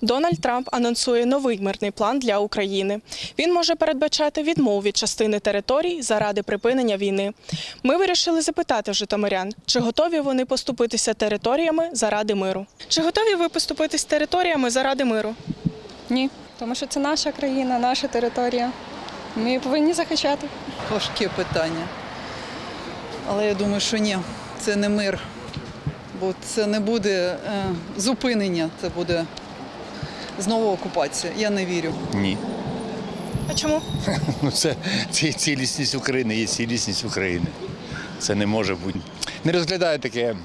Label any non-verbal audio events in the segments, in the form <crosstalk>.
Дональд Трамп анонсує новий мирний план для України. Він може передбачати відмову від частини територій заради припинення війни. Ми вирішили запитати житомирян, чи готові вони поступитися територіями заради миру. Чи готові ви поступитись територіями заради миру? Ні, тому що це наша країна, наша територія. Ми її повинні захищати. Важке питання. Але я думаю, що ні, це не мир. Бо це не буде е, зупинення, це буде знову окупація. Я не вірю. Ні. А чому? <laughs> Ну це, це цілісність України, є цілісність України. Це не може бути. Не розглядаю таке,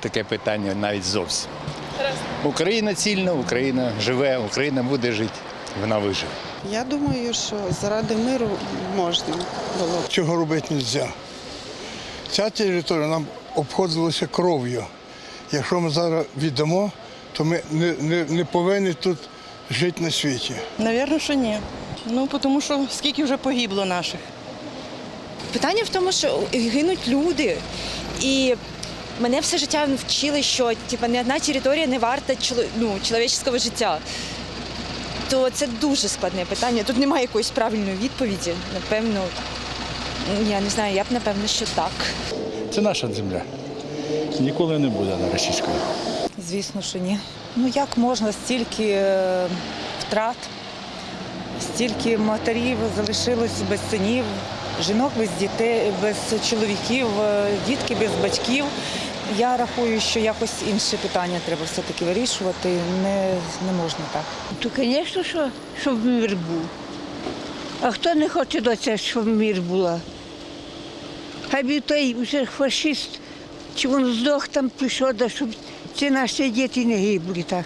таке питання навіть зовсім. Україна цільна, Україна живе, Україна буде жити, вона виживе. Я думаю, що заради миру можна було. Цього робити не можна. Ця територія нам обходилася кров'ю. Якщо ми зараз віддамо, то ми не, не, не повинні тут жити на світі. Навірно, що ні. Ну, тому що скільки вже погибло наших. Питання в тому, що гинуть люди. І мене все життя вчили, що типу, ні одна територія не варта ну, чоловічського життя. То це дуже складне питання. Тут немає якоїсь правильної відповіді. Напевно, я не знаю, я б напевно, що так. Це наша земля. Ніколи не буде на російської. Звісно, що ні. Ну як можна стільки е, втрат, стільки матерів залишилось без синів, жінок без дітей, без чоловіків, е, дітки без батьків. Я рахую, що якось інше питання треба все-таки вирішувати. Не, не можна так. То, звісно, що, щоб мир був. А хто не хоче до цього, щоб мир була? Хай би той вже фашист, чи він здох там пішов, да щоб ці наші діти не гибли так.